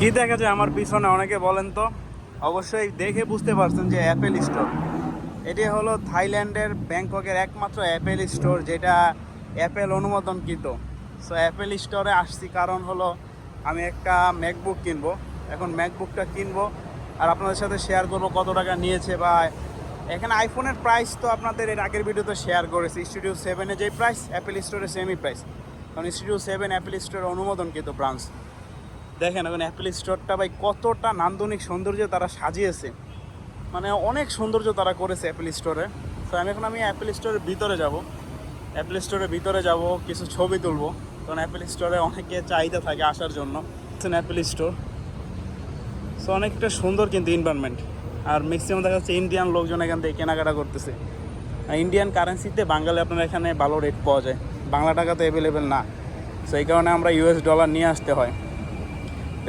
কি দেখা যায় আমার পিছনে অনেকে বলেন তো? অবশ্যই দেখে বুঝতে পারছেন যে অ্যাপেল স্টোর এটি হলো থাইল্যান্ডের ব্যাংককের একমাত্র অ্যাপেল স্টোর যেটা অ্যাপেল অনুমোদনকৃত। সো অ্যাপেল স্টোরে আসছি কারণ হলো আমি একটা ম্যাকবুক কিনবো। এখন ম্যাকবুকটা কিনবো আর আপনাদের সাথে শেয়ার করব কত টাকা নিয়েছে বা এখানে আইফোনের প্রাইস তো আপনাদের এর আগের ভিডিওতে শেয়ার করেছি। স্টুডিও সেভেনে যেই প্রাইস অ্যাপেল স্টোরে সেমই প্রাইস কারণ স্টুডিও সেভেন অ্যাপেল স্টোর অনুমোদনকৃত ব্রাঞ্চ দেখেন এখন অ্যাপেল স্টোরটা ভাই, কতটা নান্দনিক সৌন্দর্য তারা সাজিয়েছে। মানে অনেক সৌন্দর্য তারা করেছে অ্যাপেল স্টোরে তো আমি এখন আমি অ্যাপেল স্টোরের ভিতরে যাব। অ্যাপেল স্টোরের ভিতরে যাব, কিছু ছবি তুলবো। কারণ অ্যাপেল স্টোরে অনেকে চাহিদা থাকে আসার জন্য। অ্যাপেল স্টোর সো অনেকটা সুন্দর কিন্তু এনভায়রনমেন্ট আর ম্যাক্সিমাম দেখা যাচ্ছে ইন্ডিয়ান লোকজন এখান থেকে কেনাকাটা করতেছে। আর ইন্ডিয়ান কারেন্সিতে বাঙালি আপনার এখানে ভালো রেট পাওয়া যায়। বাংলা টাকা তো অ্যাভেলেবেল না। সো এই কারণে আমরা ইউএস ডলার নিয়ে আসতে হয়।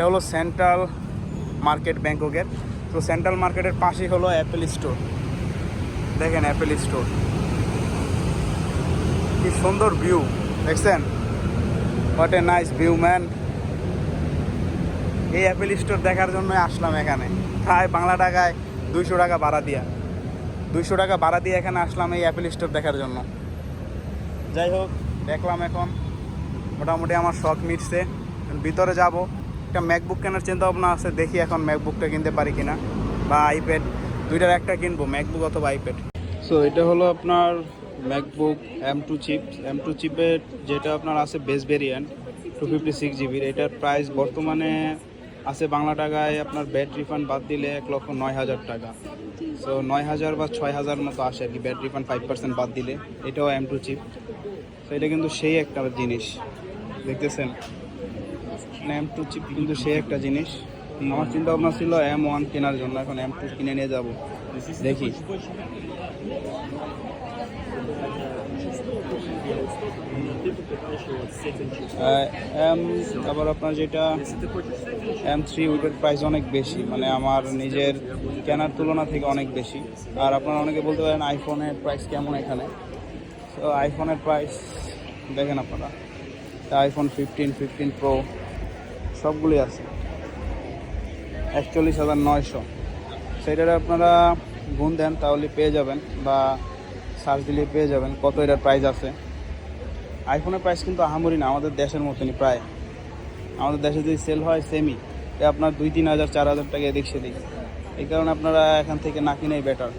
এটা হলো সেন্ট্রাল মার্কেট ব্যাংককের তো সেন্ট্রাল মার্কেটের পাশেই হলো অ্যাপেল স্টোর দেখেন অ্যাপেল স্টোর কি সুন্দর ভিউ দেখছেন? What a nice view man এই অ্যাপেল স্টোর দেখার জন্য আসলাম এখানে। প্রায় বাংলা টাকায় দুইশো টাকা ভাড়া দিয়া। দুইশো টাকা ভাড়া দিয়ে এখানে আসলাম এই অ্যাপেল স্টোর দেখার জন্য। যাই হোক, দেখলাম এখন। মোটামুটি আমার শখ মিটছে। ভিতরে যাব। একটা ম্যাকবুক কেনার চিন্তা ভাবনা আছে, দেখি এখন ম্যাকবুকটা কিনতে পারি কিনা বা আইপ্যাড দুইটার একটা কিনবো ম্যাকবুক অথবা আইপ্যাড সো এটা হলো আপনার MacBook M two chip M two চিপের যেটা আপনার আছে base variant two fifty six জিবির এটার প্রাইস বর্তমানে আছে বাংলা টাকায় আপনার ব্যাট রিফান্ড বাদ দিলে এক লক্ষ নয় হাজার টাকা। সো নয় হাজার বা ছয় হাজার মতো আসে আর কি ব্যাট রিফান্ড ফাইভ পার্সেন্ট বাদ দিলে। এটাও এম টু চিপ তো এটা কিন্তু সেই একটা জিনিস। দেখতেছেন? এম টু চিপ কিন্তু সেই একটা জিনিস। আমার চিন্তা ভাবনা ছিল এম ওয়ান কেনার জন্য, এখন এম টু কিনে নিয়ে যাব। দেখি। এম তারপর আপনার যেটা এম থ্রি ওইটার প্রাইস অনেক বেশি মানে আমার নিজের কেনার তুলনা থেকে অনেক বেশি। আর আপনারা অনেকে বলতে পারেন আইফোনের প্রাইস কেমন এখানে? তো আইফোনের প্রাইস দেখেন আপনারা। আইফোন ফিফটিন ফিফটিন প্রো সবগুলি আছে। একচল্লিশ হাজার নয়শো। সেটার আপনারা গুণ দেন, তাহলে পেয়ে যাবেন বা সার্চ দিলে পেয়ে যাবেন কত এটার প্রাইস আছে। আইফোনের প্রাইস কিন্তু আহামরি না, আমাদের দেশের মতনই প্রায়। আমাদের দেশে যদি সেল হয় সেমি এ আপনার দুই তিন হাজার, চার হাজার টাকা এদিক সেদিক। এই কারণে আপনারা এখান থেকে না কিনেই বেটার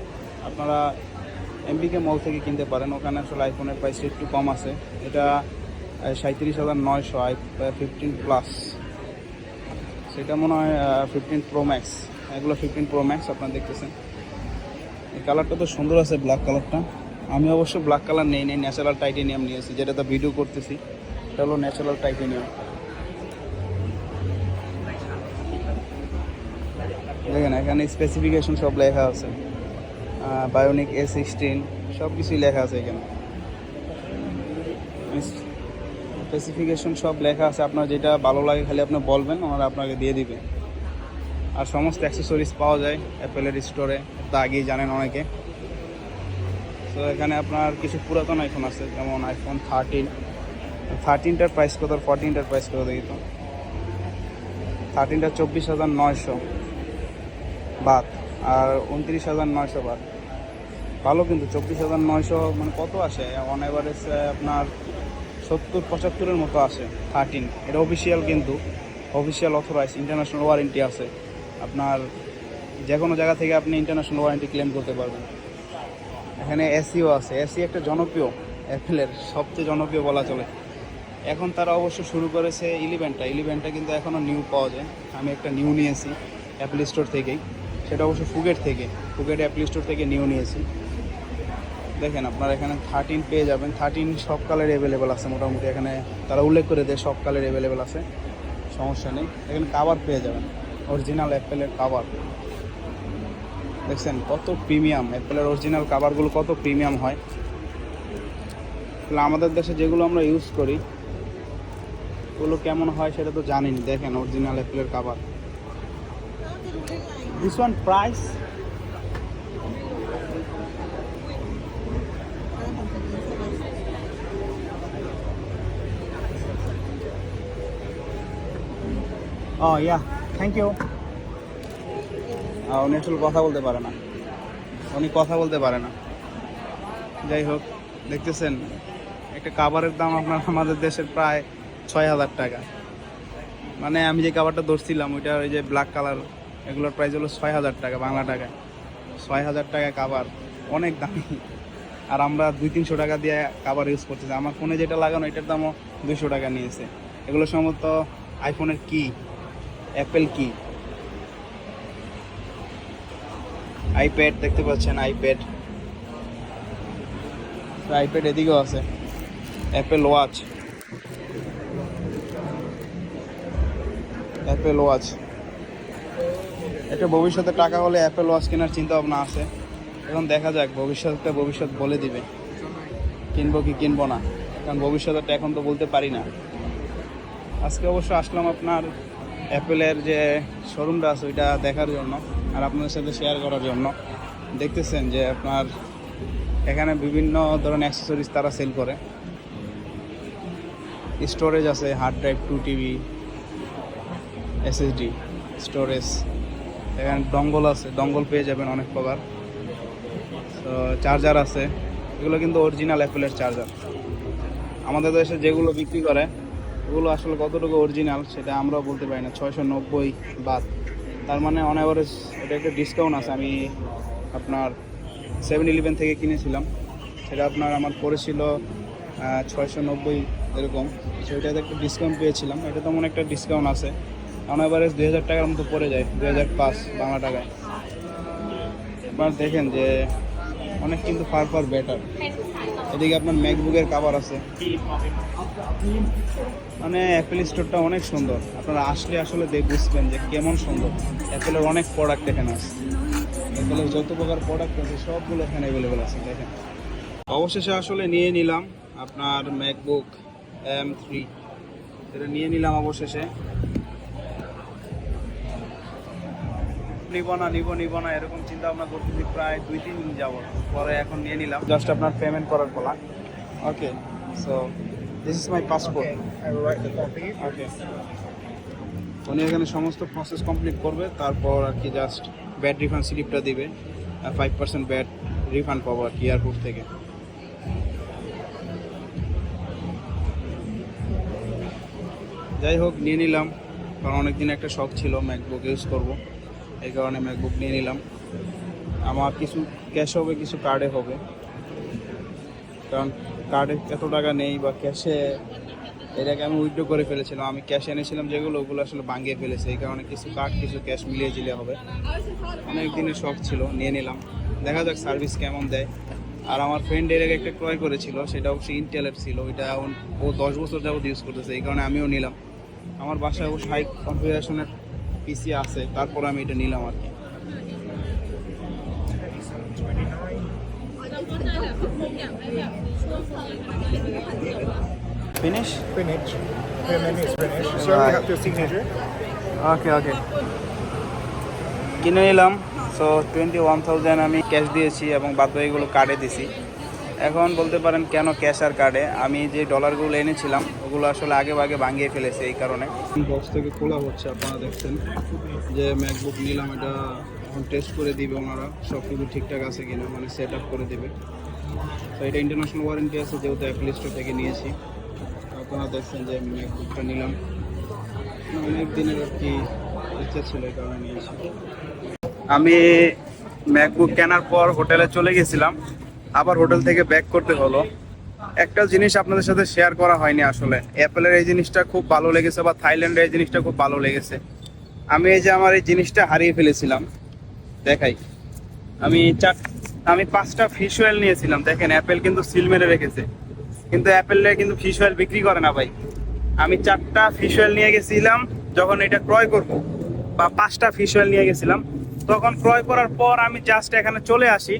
আপনারা এমবিকে মল থেকে কিনতে পারেন, ওখানে আসলে আইফোনের প্রাইস একটু কম আছে। এটা সাঁত্রিশ হাজার নয়শো, আই ফিফটিন প্লাস সেটা মনে হয় ফিফটিন প্রো ম্যাক্স এগুলো ফিফটিন প্রো ম্যাক্স আপনারা দেখতেছেন। এই কালারটা তো সুন্দর আছে ব্ল্যাক কালারটা আমি অবশ্য ব্ল্যাক কালার নেই নেই ন্যাচারাল টাইটেনিয়াম নিয়েছি, যেটা তো ভিডিও করতেছি। এটা হলো ন্যাচারাল টাইটেনিয়াম দেখেন, এখানে স্পেসিফিকেশন সব লেখা আছে। বায়োনিক এ সিক্সটিন সব কিছুই লেখা আছে এখানে। স্পেসিফিকেশন সব লেখা আছে। আপনার যেটা ভালো লাগে খালি আপনি বলবেন, ওনারা আপনাকে দিয়ে দিবে। আর সমস্ত অ্যাক্সেসরিজ পাওয়া যায় অ্যাপেলের স্টোরে তা আগেই জানেন অনেকে। তো এখানে আপনার কিছু পুরাতন আইফোন আছে, যেমন আইফোন থার্টিন থার্টিনটার প্রাইস কত? ফোরটিনটার প্রাইস কত দেখি তো? থার্টিনটা চব্বিশ হাজার নয়শো বাদ, আর উনত্রিশ হাজার নয়শো বাদ। ভালো কিন্তু, চব্বিশ হাজার নয়শো মানে কত আসে? অন এভারেজ আপনার সত্তর, পঁচাত্তরের মতো আসে থার্টিন এটা অফিসিয়াল কিন্তু অফিসিয়াল অথরাইজ ইন্টারন্যাশনাল ওয়ারেন্টি আছে। আপনার যে কোনো জায়গা থেকে আপনি ইন্টারন্যাশনাল ওয়ারেন্টি ক্লেম করতে পারবেন। এখানে এসিও আছে। এসি একটা জনপ্রিয় অ্যাপেলের সবচেয়ে জনপ্রিয় বলা চলে। এখন তারা অবশ্য শুরু করেছে ইলেভেনটা ইলেভেনটা কিন্তু এখনও নিউ পাওয়া যায়। আমি একটা নিউ নিয়েছি অ্যাপেল স্টোর থেকেই। সেটা অবশ্য ফুগেট থেকে। ফুগেট অ্যাপেল স্টোর থেকে নিউ নিয়েছি। দেখেন, আপনারা এখানে থার্টিন পেয়ে যাবেন। থার্টিন সব কালার অ্যাভেলেবেল আছে মোটামুটি এখানে। তারা উল্লেখ করে দেয় সব কালার অ্যাভেলেবেল আছে। সমস্যা নেই। এখানে কাভার পেয়ে যাবেন। অরিজিনাল অ্যাপেলের কাভার দেখছেন কত প্রিমিয়াম অ্যাপেলের অরিজিনাল কাভারগুলো কত প্রিমিয়াম হয়। তাহলে আমাদের দেশে যেগুলো আমরা ইউজ করি, ওগুলো কেমন হয় সেটা তো জানিনি। দেখেন অরিজিনাল অ্যাপেলের cover this one price Oh yeah. Thank you উনি আসলে কথা বলতে পারে না। উনি কথা বলতে পারে না। যাই হোক, দেখতেছেন, একটা কাবারের দাম আপনার আমাদের দেশের প্রায় ছয় হাজার টাকা। মানে আমি যে কাবারটা ধরছিলাম, ওইটা ওই যে ব্ল্যাক কালার এগুলোর প্রাইস হলো ছয় হাজার টাকা, বাংলা টাকায়। ছয় হাজার টাকা কাবার অনেক দামি। আর আমরা দুই তিনশো টাকা দিয়ে কাবার ইউজ করতেছি। আমার ফোনে যেটা লাগানো, এটার দামও দুশো টাকা নিয়েছে। এগুলো সম্ভবত আইফোনের কি? অ্যাপেল কি আইপ্যাড দেখতে পাচ্ছেন আইপ্যাড আইপ্যাড এদিকেও আছে। অ্যাপেল ওয়াচ অ্যাপেল ওয়াচ এটা ভবিষ্যতে টাকা হলে অ্যাপেল ওয়াচ কেনার চিন্তা ভাবনা আছে। এখন দেখা যাক, ভবিষ্যৎটা ভবিষ্যৎ বলে দিবে। কিনবো কি কিনবো না। কারণ ভবিষ্যৎটা এখন তো বলতে পারি না। আজকে অবশ্য আসলাম আপনার অ্যাপেলের যে শোরুমটা আছে, ওইটা দেখার জন্য আর আপনাদের সাথে শেয়ার করার জন্য। দেখতেছেন যে আপনার এখানে বিভিন্ন ধরনের অ্যাক্সেসরিজ তারা সেল করে। স্টোরেজ আছে hard drive two TB SSD storage এখানে ডঙ্গল আছে ডঙ্গল পেয়ে যাবেন অনেক প্রকার। তো চার্জার আছে, এগুলো কিন্তু অরিজিনাল অ্যাপেলের চার্জার আমাদের দেশে যেগুলো বিক্রি করে ওগুলো আসলে কতটুকু অরিজিনাল সেটা আমরাও বলতে পারি না। ছয়শো নব্বই বাদ। তার মানে অন অ্যাভারেজ এটা একটা ডিসকাউন্ট আছে। আমি আপনার সেভেন ইলেভেন থেকে কিনেছিলাম। সেটা আপনার আমার পড়েছিল ছয়শো নব্বই এরকম। সেটাতে একটা ডিসকাউন্ট পেয়েছিলাম। এটা তেমন একটা ডিসকাউন্ট আছে। অন অ্যাভারেজ দুই হাজার টাকার মতো পড়ে যায়, দুই হাজার পাঁচ বাংলা টাকায়। এবার দেখেন যে অনেক কিন্তু ফার ফার বেটার এদিকে আপনার ম্যাকবুকের কাভার আছে। মানে অ্যাপেল স্টোরটা অনেক সুন্দর। আপনারা আসলে আসলে দেখ বুঝবেন যে কেমন সুন্দর। অ্যাপেলের অনেক প্রোডাক্ট এখানে আছে। অ্যাপেলের যত প্রকার প্রোডাক্ট আছে, সবগুলো এখানে অ্যাভেলেবেল আছে, দেখেন। অবশেষে আসলে নিয়ে নিলাম আপনার ম্যাকবুক এম থ্রি এটা নিয়ে নিলাম অবশেষে। নিব না নিব নিব না এরকম চিন্তা ভাবনা করতেছি প্রায় দুই তিন দিন যাব পরে এখন নিয়ে নিলাম। জাস্ট আপনার পেমেন্ট করার পলা okay so this is my passport okay উনি এখানে সমস্ত প্রসেস কমপ্লিট করবে তারপর আর কি জাস্ট ব্যাড রিফান্ড স্লিপটা দিবে ফাইভ পার্সেন্ট ব্যাড রিফান্ড পাবো আর কি এয়ারপোর্ট থেকে। যাই হোক নিয়ে নিলাম কারণ অনেকদিন একটা শখ ছিল ম্যাকবুক ইউজ করব। এই কারণে ম্যাকবুক নিয়ে নিলাম। আমার কিছু ক্যাশ হবে, কিছু কার্ডে হবে। কারণ কার্ডে এত টাকা নেই বা ক্যাশে এটাকে আমি উইথড্র করে ফেলেছিলাম। আমি ক্যাশ এনেছিলাম যেগুলো, ওগুলো আসলে ভাঙিয়ে ফেলেছে। এই কারণে কিছু কার্ড কিছু ক্যাশ মিলিয়ে দিলে হবে। অনেক দিনের শখ ছিল, নিয়ে নিলাম। দেখা যাক সার্ভিস কেমন দেয়। আর আমার ফ্রেন্ড এর আগে একটা ক্রয় করেছিল সেটা অবশ্যই ইন্টেলের ছিল। ওইটা ও- দশ বছর যাবত ইউজ করতেছে, এই কারণে আমিও নিলাম। আমার বাসায় ও হাই কনফিগারেশনের পিসি আছে তারপর আমি এটা নিলাম আর কি finish Finish. Payment is finished. So Right. we have your signature. Okay okay কিনে নিলাম সো টোয়েন্টি ওয়ান থাউজেন্ড আমি ক্যাশ দিয়েছি এবং বাদ বাকিগুলো কার্ডে দিছি এখন বলতে পারেন কেন ক্যাশ আর কার্ডে আমি যে ডলারগুলো এনেছিলাম ওগুলো আসলে আগে ভাগে ভাঙিয়ে ফেলেছে এই কারণে। বক্স থেকে খোলা হচ্ছে আপনারা দেখছেন যে ম্যাকবুক নিলাম এটা এখন টেস্ট করে দিবে ওনারা সব কিছু ঠিকঠাক আছে কিনা মানে সেট আপ করে দেবে। তো এটা ইন্টারন্যাশনাল ওয়ারেন্টি আছে যেহেতু অ্যাপল স্টোর থেকে নিয়েছি। আপনারা দেখছেন যে আমি ম্যাকবুকটা নিলাম। অনেক দিনের আর কি ইচ্ছা ছিল এই কারণে নিয়েছি। আমি ম্যাকবুক কেনার পর হোটেলে চলে গেছিলাম। আবার হোটেল থেকে ব্যাক করতে হলো। একটা জিনিস আপনাদের সাথে শেয়ার করা হয়নি আসলে। অ্যাপেলের এই জিনিসটা খুব ভালো লেগেছে বা থাইল্যান্ডের এই জিনিসটা খুব ভালো লেগেছে। আমি এই যে আমার এই জিনিসটা হারিয়ে ফেলেছিলাম। দেখাই। আমি চার, আমি পাঁচটা ফিশ অয়েল নিয়েছিলাম। দেখেন অ্যাপেল কিন্তু সিল মেরে রেখেছে। কিন্তু অ্যাপেলে কিন্তু ফিশ অয়েল বিক্রি করে না ভাই। আমি চারটা ফিশ অয়েল নিয়ে গেছিলাম, যখন এটা ক্রয় করব, বা পাঁচটা ফিশ অয়েল নিয়ে গেছিলাম, তখন ক্রয় করার পর আমি জাস্ট এখানে চলে আসি।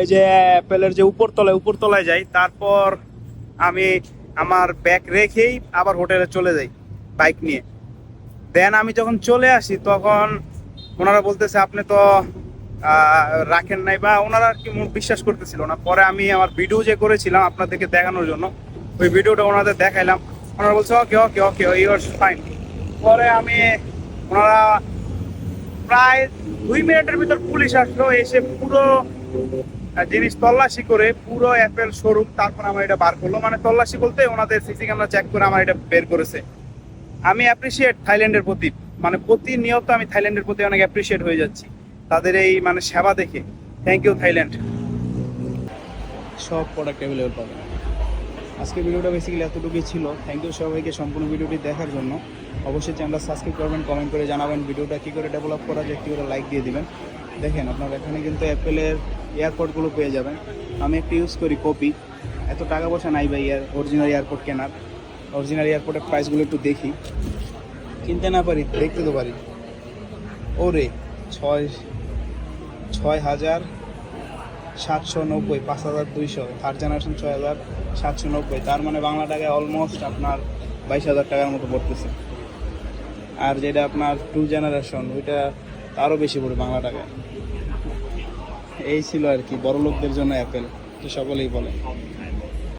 এই যে অ্যাপেলের যে উপরতলায় উপরতলায় যাই, তারপর আমি আমার ব্যাগ রেখেই আবার হোটেলে চলে যাই বাইক নিয়ে। দেন আমি যখন চলে আসি, তখন ওনারা বলতেছে, আপনি তো রাখেন নাই বা ওনারা আর কি বিশ্বাস করতেছিল না। পরে আমি আমার ভিডিও যে করেছিলাম আপনাদেরকে দেখানোর জন্য, ওই ভিডিওটা ওনাদের দেখাইলাম। ওনারা বলছে, ওকে ওকে ওকে ইউর ফাইন পরে আমি ওনারা প্রায় দুই মিনিটের ভিতর পুলিশ আসলো, এসে পুরো জিনিস তল্লাশি করে পুরো অ্যাপেল শোরুম তারপর আমার এটা বার করল। মানে তল্লাশি বলতে ওনাদের সিসি ক্যামেরা চেক করে আমার এটা বের করেছে। আমি অ্যাপ্রিসিয়েট থাইল্যান্ডের প্রতি। মানে প্রতিনিয়ত আমি থাইল্যান্ডের প্রতি অনেক অ্যাপ্রিসিয়েট হয়ে যাচ্ছি। তাদের এই মানে সেবা দেখে। Thank you Thailand. সব প্রোডাক্ট অ্যাভেলেবল পাবেন। আজকে ভিডিওটা বেসিক্যালি এতটুকুই ছিল। থ্যাংক ইউ সবাইকে সম্পূর্ণ ভিডিওটি দেখার জন্য। অবশ্যই চ্যানেলটা সাবস্ক্রাইব করবেন কমেন্ট করে জানাবেন ভিডিওটা কী করে ডেভেলপ করা যায়, কী করে লাইক দিয়ে দিবেন। দেখেন, আপনার এখানে কিন্তু অ্যাপেলের এয়ারপোর্টগুলো পেয়ে যাবেন। আমি একটু ইউজ করি কপি এত টাকা পয়সা নাই ভাই ইয়ার অরিজিনাল এয়ারপোর্ট কেনার। অরিজিনাল এয়ারপোর্টের প্রাইসগুলো একটু দেখি। কিনতে না পারি, দেখতে তো পারি। ওরে, ছয় ছয় হাজার সাতশো নব্বই, পাঁচ হাজার দুইশো থার্ড জেনারেশন ছয় হাজার সাতশো নব্বই। তার মানে বাংলা টাকায় অলমোস্ট আপনার বাইশ হাজার টাকার মতো পড়তেছে। আর যেটা আপনার টু জেনারেশন ওইটা তারও বেশি পড়ে বাংলা টাকায় এই ছিল আর কি বড় লোকদের জন্য অ্যাপেল, তো সকলেই বলে।